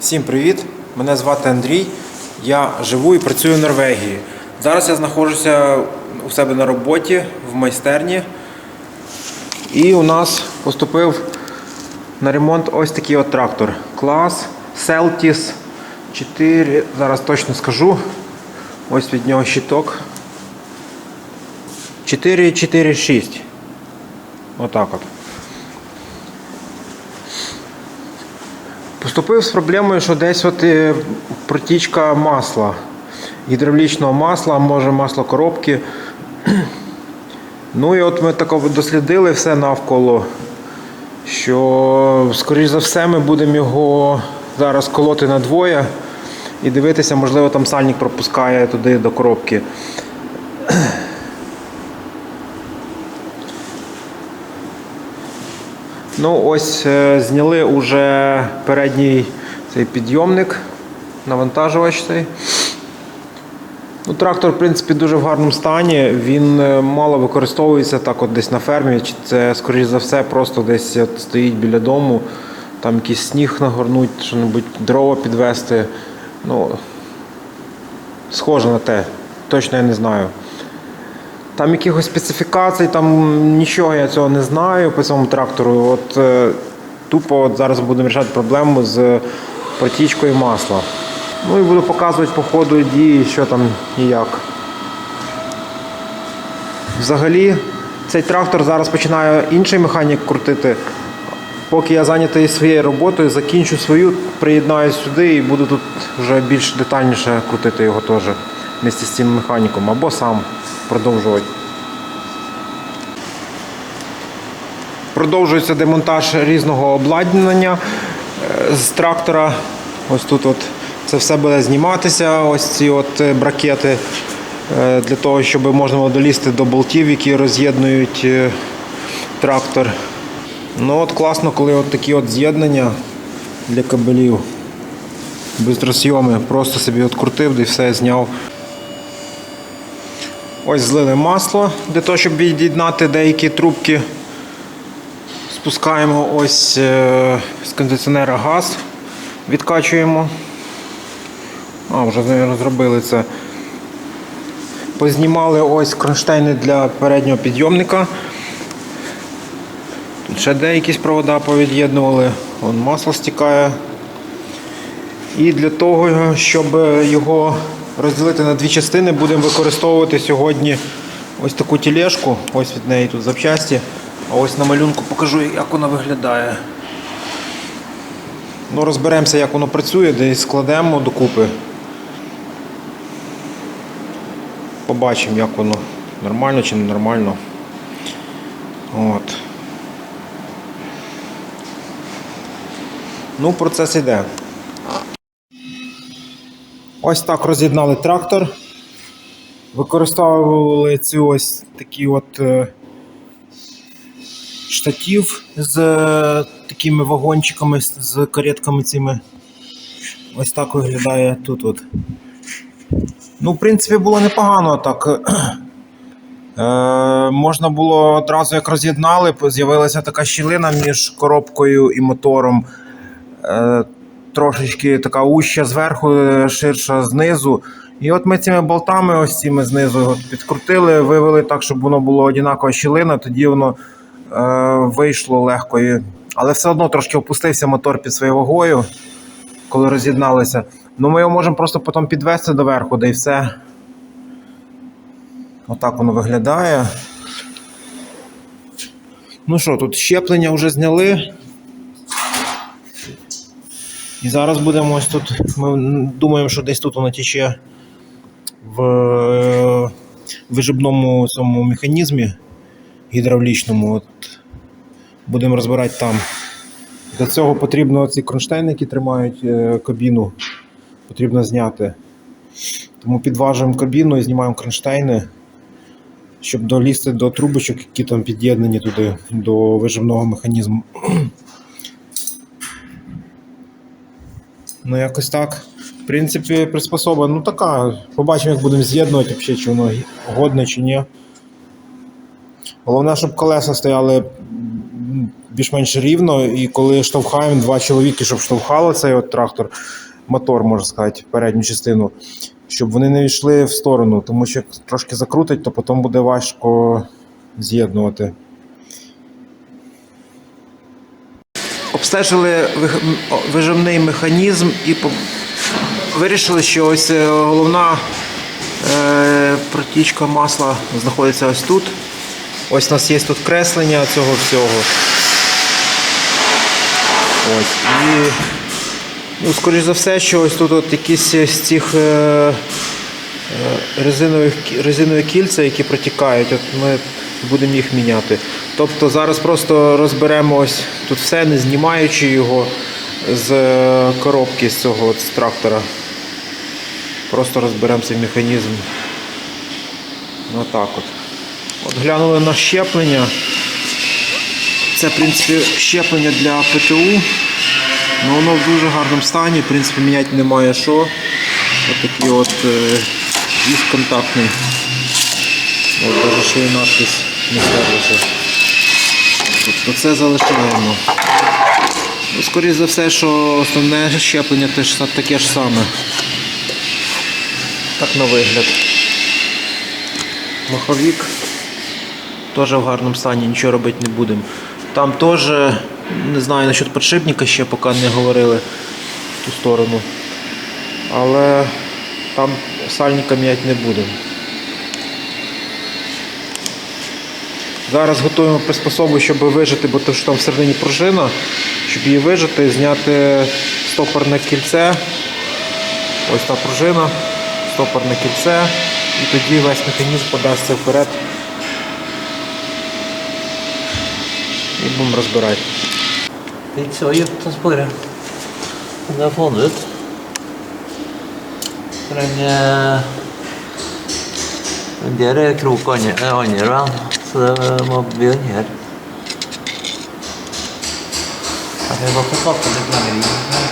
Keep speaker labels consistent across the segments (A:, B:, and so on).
A: Всім привіт! Мене звати Андрій. Я живу і працюю в Норвегії. Зараз я знаходжуся у себе на роботі в майстерні. І у нас поступив на ремонт ось такий от трактор. Клас Celtis 4. Зараз точно скажу. Ось від нього щиток. 446. Отак от. Поступив з проблемою, що десь от е, протічка масла, гідравлічного масла, може масло коробки. Ну і от ми тако дослідили все навколо, що, скоріш за все, ми будемо його зараз колоти на двоє і дивитися, можливо, там сальник пропускає туди до коробки. Ну, ось е, зняли уже передній цей підйомник, навантажувач цей. Ну, трактор, в принципі, дуже в гарному стані. Він е, мало використовується так от десь на фермі. Чи Це, скоріш за все, просто десь от стоїть біля дому, там якийсь сніг нагорнуть, що-небудь дрова підвести. Ну, схоже на те. Точно я не знаю. Там якихось специфікацій, там нічого я цього не знаю по цьому трактору. От е, тупо от зараз будемо вирішати проблему з протічкою масла. Ну і буду показувати по ходу дії, що там і як. Взагалі, цей трактор зараз починає інший механік крутити. Поки я зайнятий своєю роботою, закінчу свою, приєднаюсь сюди і буду тут вже більш детальніше крутити його теж вместе з цим механіком або сам продовжувати. Продовжується демонтаж різного обладнання е, з трактора. Ось тут от це все буде зніматися, ось ці от е, бракети, е, для того, щоб можна було долізти до болтів, які роз'єднують трактор. Ну от класно, коли от такі от з'єднання для кабелів. Бистросйоми. Просто собі открутив і все зняв. Ось злили масло для того, щоб від'єднати деякі трубки. Спускаємо ось е, з кондиціонера газ, відкачуємо. А, вже мабуть, зробили це. Познімали ось кронштейни для переднього підйомника. Тут ще деякі провода повід'єднували, Вон масло стікає. І для того, щоб його розділити на дві частини, будемо використовувати сьогодні ось таку тілешку. Ось від неї тут запчасті. А ось на малюнку покажу, як вона виглядає. Ну, розберемося, як воно працює, десь складемо докупи. Побачимо, як воно нормально чи ненормально. От. Ну, процес йде. Ось так роз'єднали трактор. Використовували цю ось такі от е, штатів з е, такими вагончиками, з каретками цими. Ось так виглядає тут. От. Ну, в принципі, було непогано так. Е, можна було одразу, як роз'єднали, з'явилася така щілина між коробкою і мотором. Е, трошечки така уща зверху, е, ширша знизу. І от ми цими болтами, ось цими знизу його підкрутили, вивели так, щоб воно було однакова щілина, тоді воно е, вийшло легко. І- Але все одно трошки опустився мотор під своєю вагою, коли роз'єдналися. Ну ми його можемо просто потім підвести доверху, да і все. Отак воно виглядає. Ну що, тут щеплення вже зняли. І зараз будемо ось тут. Ми думаємо, що десь тут воно тече в е, вижибному цьому механізмі гідравлічному. От. Будемо розбирати там. Для цього потрібно ці кронштейни, які тримають е, кабіну, потрібно зняти. Тому підважуємо кабіну і знімаємо кронштейни, щоб долізти до трубочок, які там під'єднані туди, до виживного механізму. Ну, якось так. В принципі, приспособа, ну така. Побачимо, як будемо з'єднувати, взагалі, чи воно годне чи ні. Головне, щоб колеса стояли більш-менш рівно. І коли штовхаємо два чоловіки, щоб штовхало цей от трактор, мотор, можна сказати, передню частину, щоб вони не йшли в сторону, тому що як трошки закрутить, то потім буде важко з'єднувати. Обстежили вижимний механізм і вирішили, що ось е, головна е, протічка масла знаходиться ось тут. Ось у нас є тут креслення цього всього. Ось. І, ну, скоріш за все, що ось тут от якісь з цих е, резинових, резинові кільця, які протікають, от ми будемо їх міняти. Тобто зараз просто розберемо тут все, не знімаючи його з е, коробки з цього з трактора. Просто розберемо цей механізм. Ну так от. От глянули на щеплення. Це, в принципі, щеплення для ПТУ. Ну, воно в дуже гарному стані, в принципі, міняти немає що. Ось такий от е, контактний. От даже ще і надпис не стерлася. Тобто це залишаємо. Ну, Скоріше за все, що основне щеплення теж таке ж саме. Так на вигляд. Маховік теж в гарному стані, нічого робити не будемо. Там теж, не знаю, насчет подшипника ще поки не говорили в ту сторону. Але там сальника міняти не будемо. Зараз готуємо приспособу, щоб вижити, бо там всередині пружина, щоб її вижити, зняти стопорне кільце. Ось та пружина, стопорне кільце, і тоді весь механізм подасться вперед. І будемо розбирати.
B: Att spåra. Men det har fått ut. For den, der er krok andre mobbingen gjør. Jeg må få tatt på litt næring.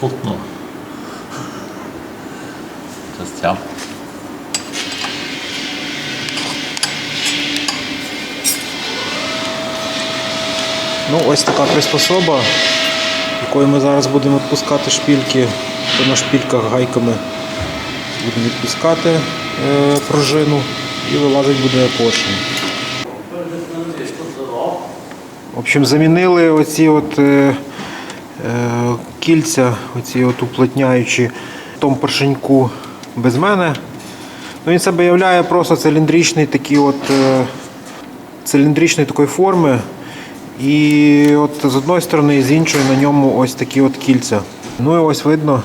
B: Så kommer.
A: Ну, ось така приспособа, якою ми зараз будемо відпускати шпільки, то на шпільках гайками будемо відпускати е, пружину і вилазить буде поршень. В общем, замінили оці от е, кільця, оці от уплотняючі в тому поршеньку без мене. Ну, він себе являє просто циліндричний такий от е, циліндричної такої форми. І от з одної сторони і з іншої на ньому ось такі от кільця. Ну і ось видно,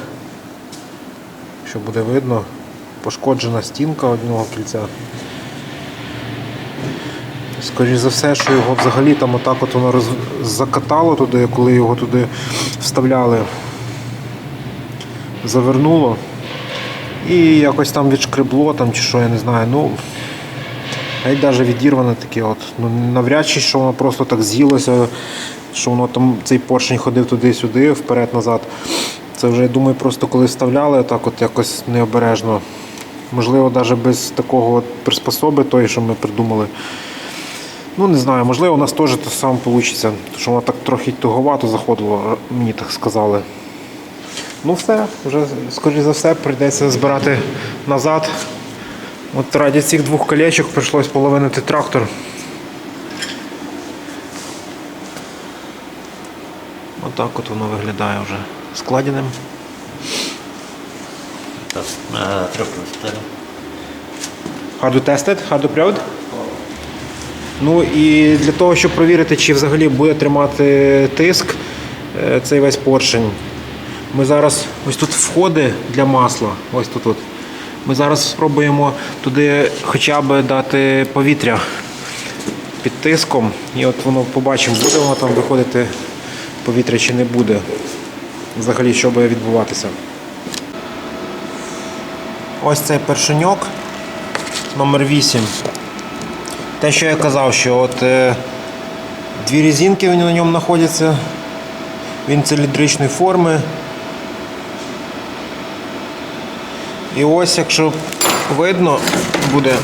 A: що буде видно, пошкоджена стінка одного кільця. Скоріше за все, що його взагалі там отак от воно роз... закатало туди, коли його туди вставляли. Завернуло. І якось там відшкребло там, чи що, я не знаю. Ну, Геть навіть відірване таке от. Ну, навряд чи, що воно просто так з'їлося, що воно там цей поршень ходив туди-сюди, вперед-назад. Це вже, я думаю, просто коли вставляли, так от якось необережно. Можливо, навіть без такого от приспособи, тої, що ми придумали. Ну, не знаю, можливо, у нас теж те саме вийде, тому що воно так трохи туговато заходило, мені так сказали. Ну все, вже, скоріш за все, прийдеться збирати назад. От раді цих двох колечок прийшлось половинити трактор. Отак от воно виглядає вже складеним.
B: Trøppelstell.
A: Hard to tested? Hard to proud? Ну і для того, щоб перевірити, чи взагалі буде тримати тиск е, цей весь поршень, ми зараз ось тут входи для масла. Ось тут. От. Ми зараз спробуємо туди хоча б дати повітря під тиском. І от воно побачимо, буде воно там виходити повітря чи не буде. Взагалі, що буде відбуватися. Ось цей першеньок номер 8. Те, що я казав, що от е, дві резинки на ньому знаходяться. Він циліндричної форми. І ось, якщо видно буде,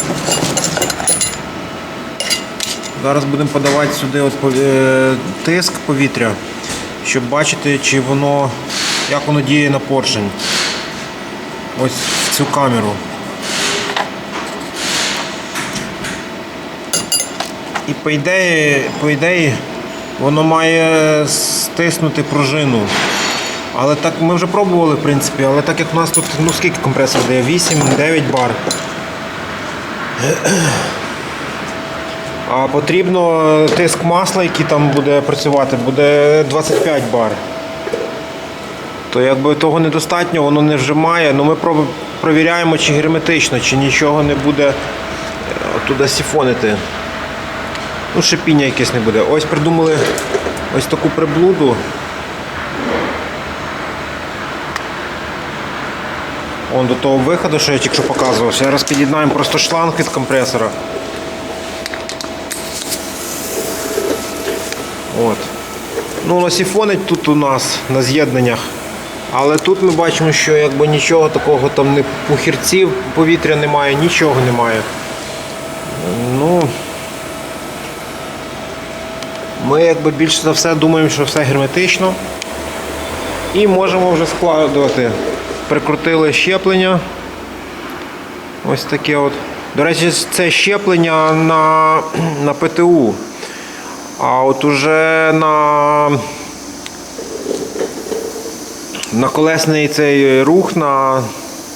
A: зараз будемо подавати сюди от е, тиск повітря, щоб бачити, чи воно, як воно діє на поршень. Ось в цю камеру. По ідеї, по ідеї воно має стиснути пружину. Але так ми вже пробували, в принципі, але так як у нас тут, ну скільки компресор дає? 8-9 бар. А потрібно тиск масла, який там буде працювати, буде 25 бар. То якби того недостатньо, воно не вжимає. Ну ми провіряємо, чи герметично, чи нічого не буде е, туди сіфонити. Ну, шипіння якесь не буде. Ось придумали ось таку приблуду. Он до того виходу, що я тільки що показував. Зараз під'єднаємо просто шланг від компресора. От. Ну, сіфонить тут у нас на з'єднаннях. Але тут ми бачимо, що якби нічого такого там не пухірців, повітря немає, нічого немає. Ну, ми якби більше за все думаємо, що все герметично. І можемо вже складувати. Прикрутили щеплення. Ось таке от. До речі, це щеплення на, на ПТУ. А от уже на, на колесний цей рух, на,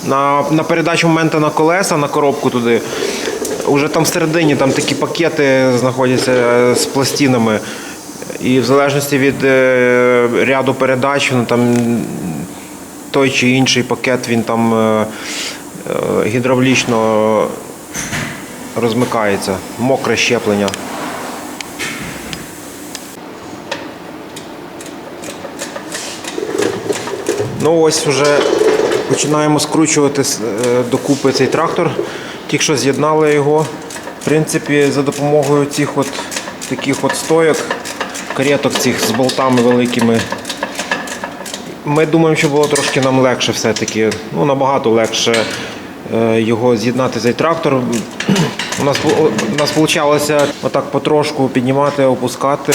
A: на, на передачу моменту на колеса, на коробку туди. Уже там всередині там такі пакети знаходяться е, з пластинами. І в залежності від е, ряду передач, ну, там той чи інший пакет він там е, гідравлічно розмикається. Мокре щеплення. Ну ось вже починаємо скручувати докупи цей трактор. Тільки що з'єднали його. В принципі, за допомогою цих от таких от стояк, кареток цих з болтами великими. Ми думаємо, що було трошки нам легше все-таки. Ну, набагато легше е, його з'єднати цей трактор. У нас, у нас вийшло отак потрошку піднімати, опускати.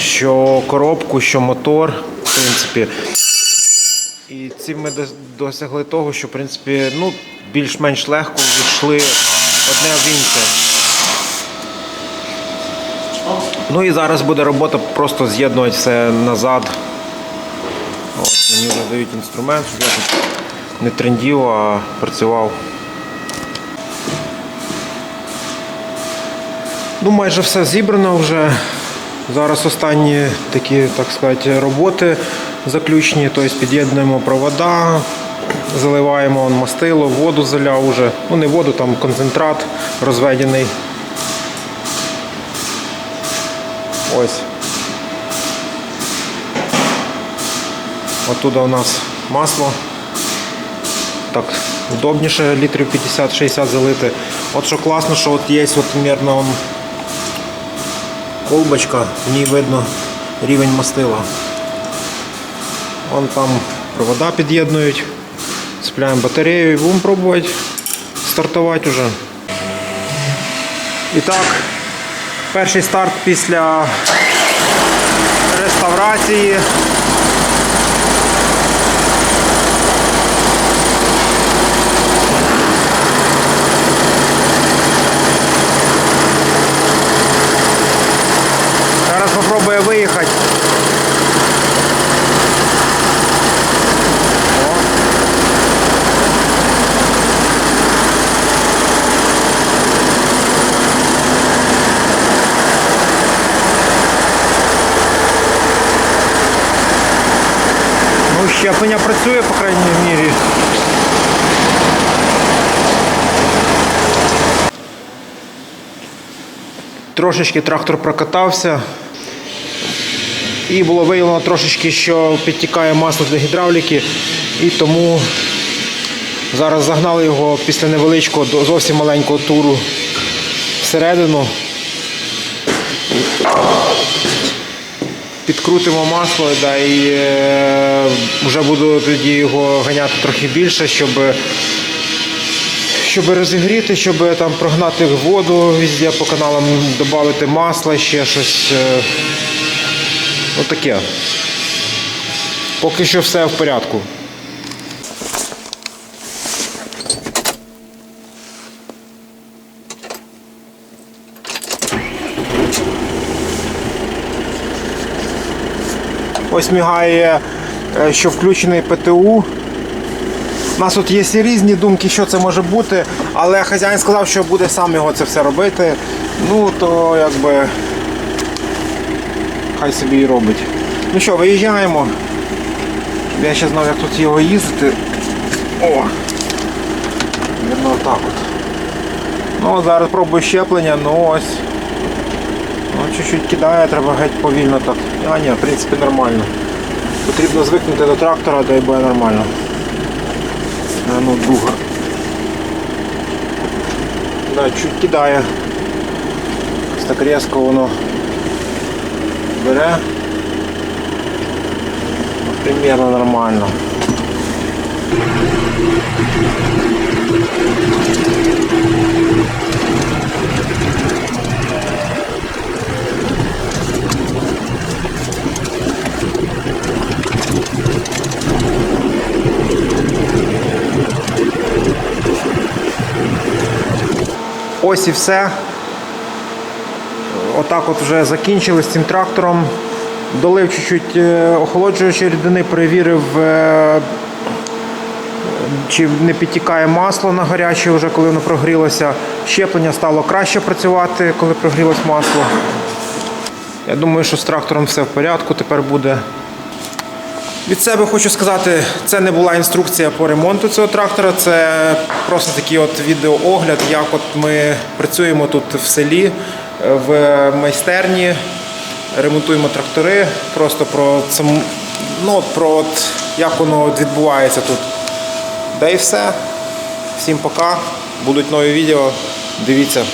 A: Що коробку, що мотор, в принципі. І цим ми досягли того, що в принципі ну, більш-менш легко війшли одне в інше. Ну і зараз буде робота просто з'єднувати все назад. От, мені вже дають інструмент, щоб я тут не трендів, а працював. Ну, майже все зібрано вже. Зараз останні такі, так сказати, роботи заключні, тобто під'єднуємо провода, заливаємо вон, мастило, воду заляв уже. Ну не воду, там концентрат розведений. Ось. Оттуда у нас масло. Так, удобніше літрів 50-60 залити. От що класно, що от є от он, колбочка, в ній видно рівень мастила. Вон там провода під'єднують. Цепляємо батарею і будемо пробувати стартувати вже. І так, перший старт після реставрації. Зараз попробує виїхати. О. Щеплення працює, по крайній мірі. Трошечки трактор прокатався. І було виявлено трошечки, що підтікає масло для гідравліки, і тому зараз загнали його після невеличкого, зовсім маленького туру всередину. Підкрутимо масло да, і е, вже буду тоді його ганяти трохи більше, щоб, щоб розігріти, щоб там прогнати воду везде по каналам, додати масло, ще щось. Е, отаке. Поки що все в порядку. Ось мігає, е, що включений ПТУ. У нас тут є різні думки, що це може бути, але хазяїн сказав, що буде сам його це все робити. Ну, то якби хай собі і робить. Ну що, виїжджаємо. Я ще знав, як тут його їздити. О! Видно отак от. Ну, зараз пробую щеплення, ну ось. Ну, чуть-чуть кидає, треба геть повільно так. А ні, в принципі нормально. Потрібно звикнути до трактора, дай буде нормально. А, ну, друга. Да, чуть кидає. Так різко воно бере. Примерно нормально. Ось і все. Отак от вже закінчили з цим трактором. Долив чуть-чуть е, охолоджуючої рідини, перевірив, е, чи не підтікає масло на гаряче, вже коли воно прогрілося. Щеплення стало краще працювати, коли прогрілось масло. Я думаю, що з трактором все в порядку тепер буде. Від себе хочу сказати, це не була інструкція по ремонту цього трактора, це просто такий от відеоогляд, як от ми працюємо тут в селі, е, в майстерні, ремонтуємо трактори, просто про саму, ну, про от, як воно відбувається тут. Да і все. Всім пока. Будуть нові відео. Дивіться.